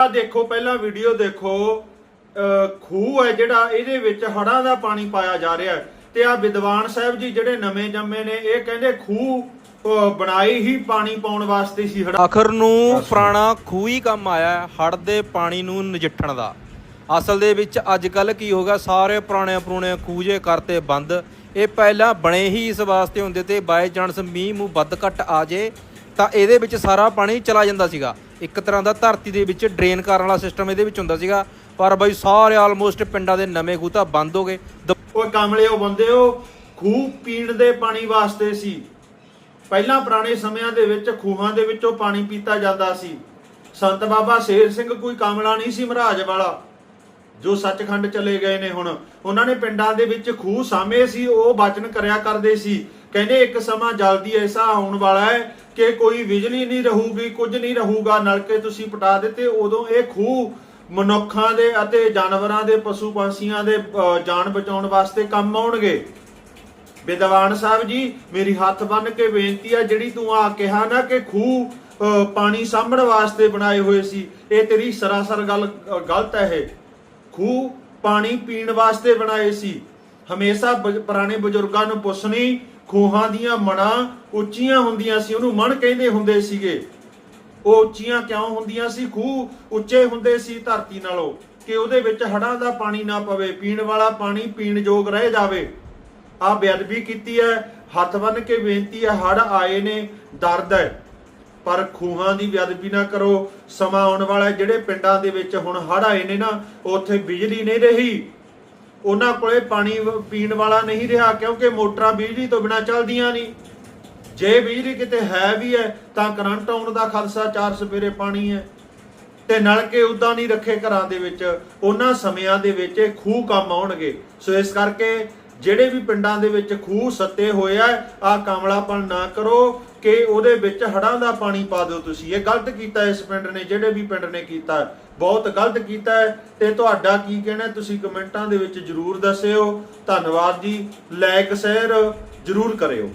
ਆ ਦੇਖੋ ਪਹਿਲਾਂ ਵੀਡੀਓ ਦੇਖੋ। ਖੂਹ ਹੈ ਜਿਹੜਾ ਇਹਦੇ ਵਿੱਚ ਹੜਾਂ ਦਾ ਪਾਣੀ ਪਾਇਆ ਜਾ ਰਿਹਾ ਹੈ। ਤੇ ਆ ਵਿਦਵਾਨ ਸਾਹਿਬ ਜੀ ਜਿਹੜੇ ਨਵੇਂ ਜੰਮੇ ਨੇ ਇਹ ਕਹਿੰਦੇ ਖੂਹ ਬਣਾਈ ਹੀ ਪਾਣੀ ਪਾਉਣ ਵਾਸਤੇ ਸੀ ਹੜ੍ਹਾਂ। ਆਖਰ ਨੂੰ ਪੁਰਾਣਾ ਖੂਹ ਹੀ ਕੰਮ ਆਇਆ ਹੜ ਦੇ ਪਾਣੀ ਨੂੰ ਨਜਿੱਠਣ ਦਾ। ਅਸਲ ਦੇ ਵਿੱਚ ਅੱਜ ਕੱਲ ਕੀ ਹੋ ਗਿਆ ਸਾਰੇ ਪੁਰਾਣੇ ਪੁਰਾਣੇ ਖੂਹ ਜੇ ਕਰਤੇ ਬੰਦ। ਇਹ ਪਹਿਲਾਂ ਬਣੇ ਹੀ ਇਸ ਵਾਸਤੇ ਹੁੰਦੇ ਤੇ ਬਾਈ ਚਾਂਸ ਮੀਂਹ ਮੂੰਹ ਵੱਧ ਘੱਟ ਆ ਜੇ ਤਾਂ ਇਹਦੇ ਵਿੱਚ ਸਾਰਾ ਪਾਣੀ ਚਲਾ ਜਾਂਦਾ ਸੀਗਾ। ਇੱਕ ਤਰ੍ਹਾਂ ਦਾ ਧਰਤੀ ਦੇ ਵਿੱਚ ਡਰੇਨ ਕਰਨ ਵਾਲਾ ਸਿਸਟਮ ਇਹਦੇ ਵਿੱਚ ਹੁੰਦਾ ਸੀਗਾ। ਪਰ ਬਾਈ ਸਾਰੇ ਆਲਮੋਸਟ ਪਿੰਡਾਂ ਦੇ ਨਵੇਂ ਖੂਹ ਤਾਂ ਬੰਦ ਹੋ ਗਏ। ਓਏ ਕਮਲਿਓ ਬੰਦਿਓ ਖੂਹ ਪੀਣ ਦੇ ਪਾਣੀ ਵਾਸਤੇ ਸੀ। ਪਹਿਲਾਂ ਪੁਰਾਣੇ ਸਮਿਆਂ ਦੇ ਵਿੱਚ ਖੂਹਾਂ ਦੇ ਵਿੱਚੋਂ ਪਾਣੀ ਪੀਤਾ ਜਾਂਦਾ ਸੀ। ਸੰਤ ਬਾਬਾ ਸ਼ੇਰ ਸਿੰਘ ਕੋਈ ਕਾਮਲਾ ਨਹੀਂ ਸੀ ਮਹਾਰਾਜ ਵਾਲਾ, ਜੋ ਸੱਚਖੰਡ ਚਲੇ ਗਏ ਨੇ ਹੁਣ। ਉਹਨਾਂ ਨੇ ਪਿੰਡਾਂ ਦੇ ਵਿੱਚ ਖੂਹ ਸਾਮੇ ਸੀ, ਉਹ ਬਚਨ ਕਰਿਆ ਕਰਦੇ ਸੀ। ਕਹਿੰਦੇ ਇੱਕ ਸਮਾਂ ਜਲਦੀ ਐਸਾ ਆਉਣ ਵਾਲਾ ਹੈ ਕਿ ਕੋਈ ਬਿਜਲੀ ਨਹੀਂ ਰਹੂਗੀ ਕੁਝ ਨਹੀਂ ਰਹੂਗਾ ਨਲਕੇ ਤੁਸੀਂ ਪਟਾ ਦਿੱਤੇ ਉਦੋਂ ਇਹ ਖੂਹ ਮਨੁੱਖਾਂ ਦੇ ਅਤੇ ਜਾਨਵਰਾਂ ਦੇ ਪਸ਼ੂ ਪੰਛੀਆਂ ਦੇ ਜਾਨ ਬਚਾਉਣ ਵਾਸਤੇ ਕੰਮ ਆਉਣਗੇ। ਵਿਦਵਾਨ ਸਾਹਿਬ ਜੀ ਮੇਰੀ ਹੱਥ ਬੰਨ ਕੇ ਬੇਨਤੀ ਆ ਜਿਹੜੀ ਤੂੰ ਆ ਕਿਹਾ ਨਾ ਕਿ ਖੂਹ ਅਹ, ਪਾਣੀ ਸਾਂਭਣ ਵਾਸਤੇ ਬਣਾਏ ਹੋਏ ਸੀ ਇਹ ਤੇਰੀ ਸਰਾਸਰ ਗੱਲ ਗਲਤ ਹੈ ਇਹ। ਖੂਹ ਪਾਣੀ ਪੀਣ ਵਾਸਤੇ ਬਣਾਏ ਸੀ। ਹਮੇਸ਼ਾ ਬ- ਪੁਰਾਣੇ ਬਜ਼ੁਰਗਾਂ ਨੂੰ ਪੁੱਛਣੀ ਖੂਹਾਂ ਦੀਆਂ ਮਣਾ ਉੱਚੀਆਂ ਹੁੰਦੀਆਂ ਸੀ, ਉਹਨੂੰ ਮਣ ਕਹਿੰਦੇ ਹੁੰਦੇ ਸੀਗੇ। ਉਹ ਉੱਚੀਆਂ ਕਿਉਂ ਹੁੰਦੀਆਂ ਸੀ? ਖੂਹ ਉੱਚੇ ਹੁੰਦੇ ਸੀ ਧਰਤੀ ਨਾਲੋਂ, ਕਿ ਉਹਦੇ ਵਿੱਚ ਹੜਾਂ ਦਾ ਪਾਣੀ ਨਾ ਪਵੇ, ਪੀਣ ਵਾਲਾ ਪਾਣੀ ਪੀਣ ਯੋਗ ਰਹਿ ਜਾਵੇ। ਆ ਬੇਅਦਬੀ ਕੀਤੀ ਹੈ, ਹੱਥ ਬੰਨ ਕੇ ਬੇਨਤੀ ਹੈ ਹੜ ਆਏ ਨੇ, ਦਰਦ ਹੈ। ਪਰ ਖੂਹਾਂ ਦੀ ਬੇਅਦਬੀ ਨਾ ਕਰੋ, ਸਮਾਂ ਆਉਣ ਵਾਲਾ ਜਿਹੜੇ ਪਿੰਡਾਂ ਦੇ ਵਿੱਚ ਹੁਣ ਹੜ ਆਏ ਨੇ ਨਾ, ਉੱਥੇ ਬਿਜਲੀ ਨਹੀਂ ਰਹੀ। ਉਹਨਾਂ ਕੋਲੇ ਪਾਣੀ ਪੀਣ ਵਾਲਾ ਨਹੀਂ ਰਿਹਾ ਕਿਉਂਕਿ ਮੋਟਰਾਂ ਬਿਜਲੀ ਤੋਂ ਬਿਨਾ ਚੱਲਦੀਆਂ ਨਹੀਂ। ਜੇ ਬਿਜਲੀ ਕਿਤੇ ਹੈ ਵੀ ਹੈ, ਤਾਂ ਕਰੰਟ ਆਉਣ ਦਾ ਖਦਸ਼ਾ ਚਾਰ ਸਵੇਰੇ ਪਾਣੀ ਹੈ। ਤੇ ਨਲਕੇ ਉਦਾਂ ਨਹੀਂ ਰੱਖੇ ਘਰਾਂ ਦੇ ਵਿੱਚ। ਉਹਨਾਂ ਸਮਿਆਂ ਦੇ ਵਿੱਚ ਇਹ ਖੂਹ ਕੰਮ ਆਉਣਗੇ। ਸੋ ਇਸ ਕਰਕੇ ਜਿਹੜੇ ਵੀ ਪਿੰਡਾਂ ਦੇ ਵਿੱਚ ਖੂਹ ਸੱਤੇ ਹੋਇਆ ਆ ਕਮਲਾਪਣ ਨਾ ਕਰੋ। ਕਿ ਉਹਦੇ ਵਿੱਚ ਹੜਾਂ ਦਾ ਪਾਣੀ ਪਾ ਦਿਓ ਤੁਸੀਂ। ਇਹ ਗਲਤ ਕੀਤਾ ਇਸ ਪਿੰਡ ਨੇ, ਜਿਹੜੇ ਵੀ ਪਿੰਡ ਨੇ ਕੀਤਾ। ਬਹੁਤ ਗਲਤ ਕੀਤਾ ਹੈ। ਤੇ ਤੁਹਾਡਾ ਕੀ ਕਹਿਣਾ ਤੁਸੀਂ ਕਮੈਂਟਾਂ ਦੇ ਵਿੱਚ ਜਰੂਰ ਦੱਸਿਓ। ਧੰਨਵਾਦ ਜੀ। ਲਾਇਕ, ਸ਼ੇਅਰ ਜਰੂਰ ਕਰਿਓ।